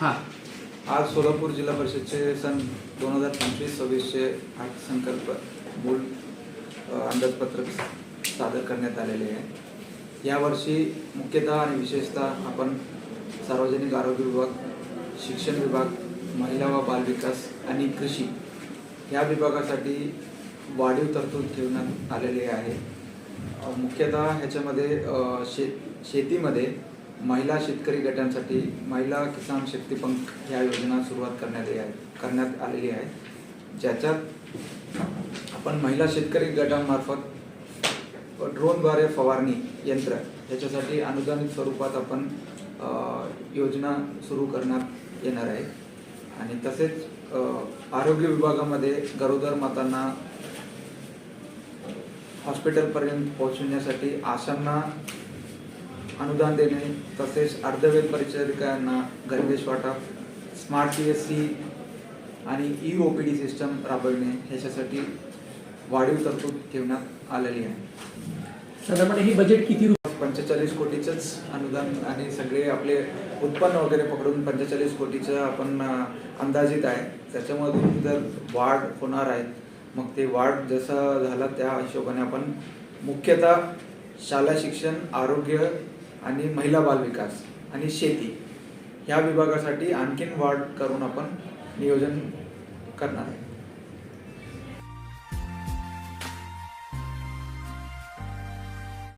हां. आज सोलापूर जिल्हा परिषदचे सन दोन हजार पंचवीस सव्वीसचे अर्थसंकल्प मूल अंदाजपत्रक सादर करण्यात आलेले आहे. यावर्षी मुख्यतः आणि विशेषतः आपण सार्वजनिक आरोग्य विभाग शिक्षण विभाग महिला व बालविकास आणि कृषी या विभागासाठी वाढीव तरतूद ठेवण्यात आलेली आहे. मुख्यतः ह्याच्यामध्ये शे शेतीमध्ये महिला शेतकरी गटांसाठी महिला किसान शक्ती पंख ह्या योजना सुरुवात करण्यात आली आहे करण्यात आलेली आहे. ज्याच्यात आपण महिला शेतकरी गटांमार्फत ड्रोनद्वारे फवारणी यंत्र याच्यासाठी अनुदानित स्वरूपात आपण योजना सुरू करण्यात येणार आहे. आणि तसेच आरोग्य विभागामध्ये गरोदर मातांना हॉस्पिटलपर्यंत पोहोचवण्यासाठी आशांना अनुदान देणे तसेच अर्धवेद परिचारिकांना गणवेश वाटप स्मार्ट पी एस सी आणि E O P D system राबविणे ह्याच्यासाठी वाढीव तरतूद ठेवण्यात आलेली आहे. साधारणपणे ही बजेट किती पंचेचाळीस कोटीचंच अनुदान आणि सगळे आपले उत्पन्न वगैरे पकडून पंचेचाळीस कोटीचं आपण अंदाजित आहे. त्याच्यामधून जर वाढ होणार आहे मग ते वाढ जसं झालं त्या हिशोबाने आपण मुख्यतः शाळा शिक्षण आरोग्य आणि महिला बालविकास आणि शेती ह्या विभागासाठी आणखीन वाढ करून आपण नियोजन करणार आहे